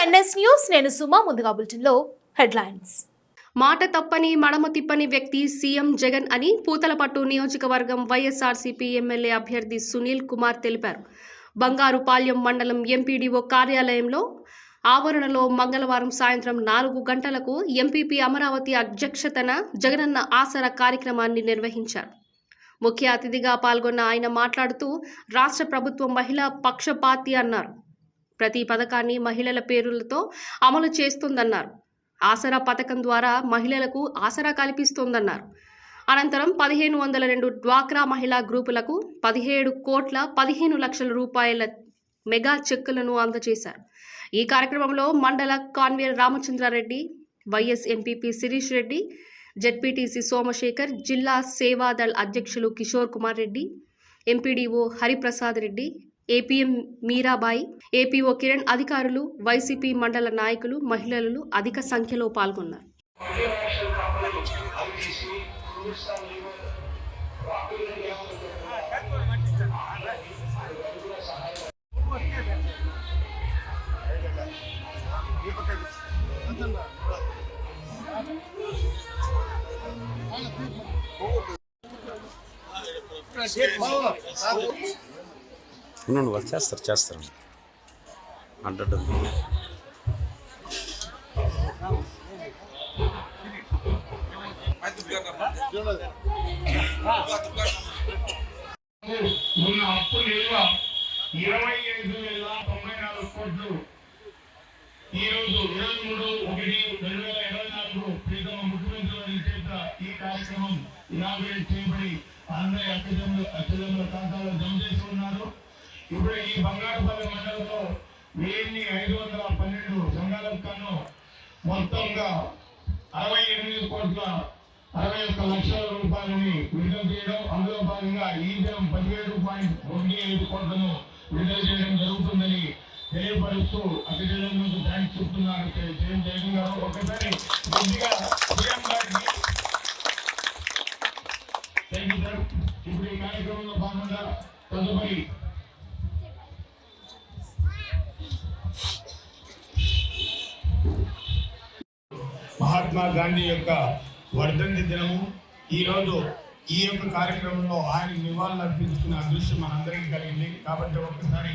NS news నేను సుమా ముందుగా బులెటిన్లో హెడ్లైన్స్. మాట తప్పని మడమ తిప్పని వ్యక్తి సీఎం జగన్ అని పూతలపట్టు నియోజకవర్గం వైఎస్ఆర్సీపీ ఎమ్మెల్యే అభ్యర్థి సునీల్ కుమార్ తెలిపారు. బంగారుపాల్యం మండలం ఎంపీడీఓ కార్యాలయంలో ఆవరణలో మంగళవారం సాయంత్రం నాలుగు గంటలకు ఎంపీపీ అమరావతి అధ్యక్షతన జగనన్న ఆసరా కార్యక్రమాన్ని నిర్వహించారు. ముఖ్య అతిథిగా పాల్గొన్న ఆయన మాట్లాడుతూ రాష్ట్ర ప్రభుత్వం మహిళా పక్షపాతి అన్నారు. ప్రతి పథకాన్ని మహిళల పేరులతో అమలు చేస్తుందన్నారు. ఆసరా పథకం ద్వారా మహిళలకు ఆసరా కల్పిస్తోందన్నారు. అనంతరం పదిహేను వందల రెండు డ్వాక్రా మహిళా గ్రూపులకు పదిహేడు కోట్ల పదిహేను లక్షల రూపాయల మెగా చెక్కులను అందజేశారు. ఈ కార్యక్రమంలో మండల convener Ramachandra Reddy YS MPP Sirish Reddy ZPTC Somasekhar జిల్లా సేవాదళ్ అధ్యక్షులు Kishore Kumar Reddy MPDO Hariprasad Reddy APM Meerabai APO Kiran అధికారులు వైసీపీ మండల నాయకులు మహిళలు అధిక సంఖ్యలో పాల్గొన్నారు. ఉండండి వాళ్ళు చేస్తారు చేస్తారు. అడ్డడ్డు ఉన్న అప్పు నిల్వ ఇరవై ఐదు వేల తొంభై నాలుగు కోట్లు. ఈరోజు ఇరవై మూడు ఒకటి రెండు వేల ఇరవై నాలుగు ప్రీతమ ముఖ్యమంత్రి చేత ఈ కార్యక్రమం ఇనాగ్రేట్ చేయబడి అందరి అక్కజములు అక్కజముల ఖాతాలో జమ చేసి ఉన్నారు ఇప్పుడు ఈ బంగారుపల్లి మండలంలో వెయ్యి ఐదు వందల పన్నెండు సంఘాలకు గాను మొత్తంగా అరవై ఎనిమిది కోట్ల అరవై ఒక్క లక్షల రూపాయలని విడుదల చేయడం అందులో భాగంగా ఈ దినం పదిహేడు పాయింట్ రెండు ఐదు కోట్లను విడుదల చేయడం జరుగుతుందని తెలియపరుస్తూ అతిథులకు థ్యాంక్స్ చెప్తున్నారు. జగన్ జగన్ గారు ఒకసారి గట్టిగా సీఎం గారికి ఇప్పుడు ఈ కార్యక్రమంలో భాగంగా తదుపరి మహాత్మా గాంధీ యొక్క వర్ధంతి దినము. ఈరోజు ఈ యొక్క కార్యక్రమంలో ఆయన నివాళులు అర్పించుకునే అదృశ్యం మనందరికీ కలిగింది. కాబట్టి ఒక్కసారి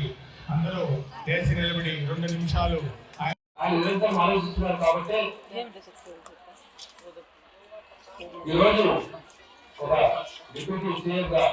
అందరూ లేచి నిలబడి రెండు నిమిషాలు ఆయన నిరంతరం ఆలోచిస్తున్నారు కాబట్టి ఈరోజు ఒక డిప్యూటీ సీఎంగా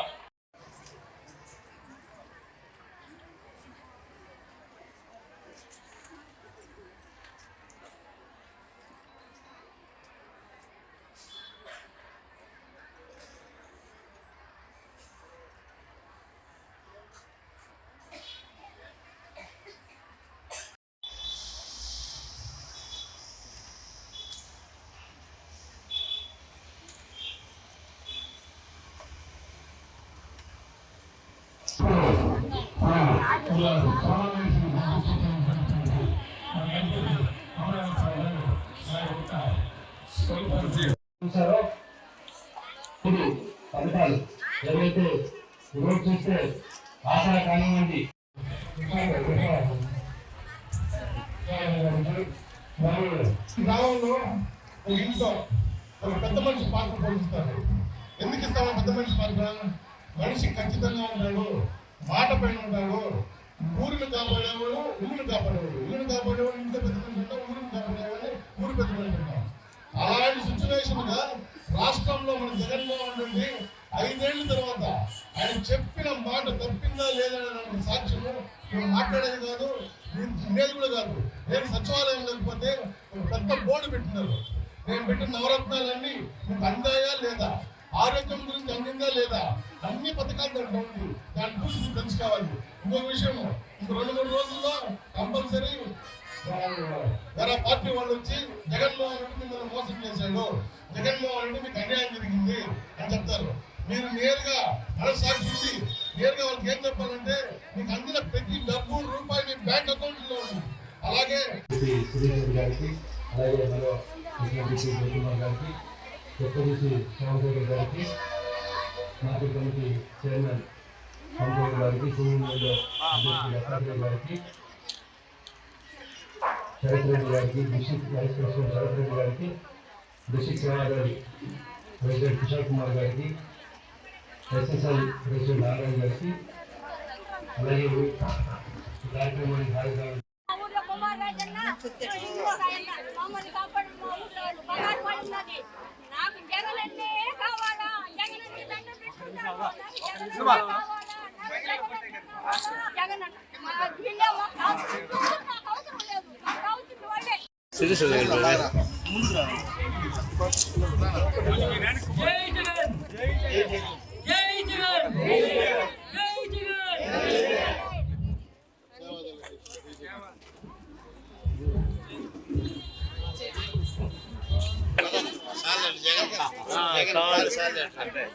చూసారో ఇది పథకాలు ఏవైతే ఈరోజు చూస్తే ఆశా కానివ్వండి గ్రామంలో ఒక ఇంట్లో ఒక పెద్ద మనిషి పాత్ర పోషిస్తారు ఎందుకు ఇస్తామో పెద్ద మనిషి పాత్ర మనిషి ఖచ్చితంగా ఉంటాడు మాట పైన ఉంటాడు. ఊరిని కాపాడేవాడు ఊరిని కాపాడేవాడు. ఊరిని కాపాడేవాడు ఇంత పెద్ద మనిషి ఉంటాడు ఊరిని కాపాడేవాడు ఊరు పెద్ద మనిషి అలాంటి సిచ్యువేషన్గా రాష్ట్రంలో మన జగన్మోహన్ రెడ్డి ఐదేళ్ళ తర్వాత ఆయన చెప్పిన మాట తప్పిందా లేదా అనే సాక్ష్యము నేను మాట్లాడేది కాదు నేను తినేది కూడా కాదు. నేను సచివాలయం లేకపోతే ఒక పెద్ద బోర్డు పెట్టినారు. నేను పెట్టిన నవరత్నాలన్నీ మీకు అందాయా లేదా? ఆరోగ్యం గురించి అందిందా లేదా? అన్ని పథకాలు దాంట్లో ఉంది దాని గురించి తెలుసుకోవాలి కావాలి. ఇంకొక విషయం ఇంకో రెండు మూడు రోజుల్లో కంపల్సరీ వేరే పార్టీ వాళ్ళు వచ్చి జగన్మోహన్ రెడ్డి మిమ్మల్ని మోసం చేశాడు. జగన్మోహన్ రెడ్డి మీకు అన్యాయం జరిగింది అని చెప్తారు. మీరు నేరుగా మనసాక్షి నేరుగా వాళ్ళకి ఏం చెప్పాలంటే మీకు అందిన ప్రతి డబ్బు రూపాయి మీ బ్యాంక్ అకౌంట్లో ఉంది. అలాగే గారికి అలాగే మరో గారికి గారికి మార్కెట్ కమిటీ చైర్మన్ సంతోష్ గారికి సూర్యుడు అధ్యక్షుడు దత్తాత్రేయ గారికి శరత్ రెడ్డి గారికి district vice president Sharath Reddy గారికి డిస్ట్రిక్ట్ సేవాగారి ప్రెసిడెంట్ కిషోర్ కుమార్ గారికి ఎస్ఎస్ఎల్ ప్రెసిడెంట్ నారాయణ గారికి అలాగే ఈ కార్యక్రమానికి హాజరు మా జగన్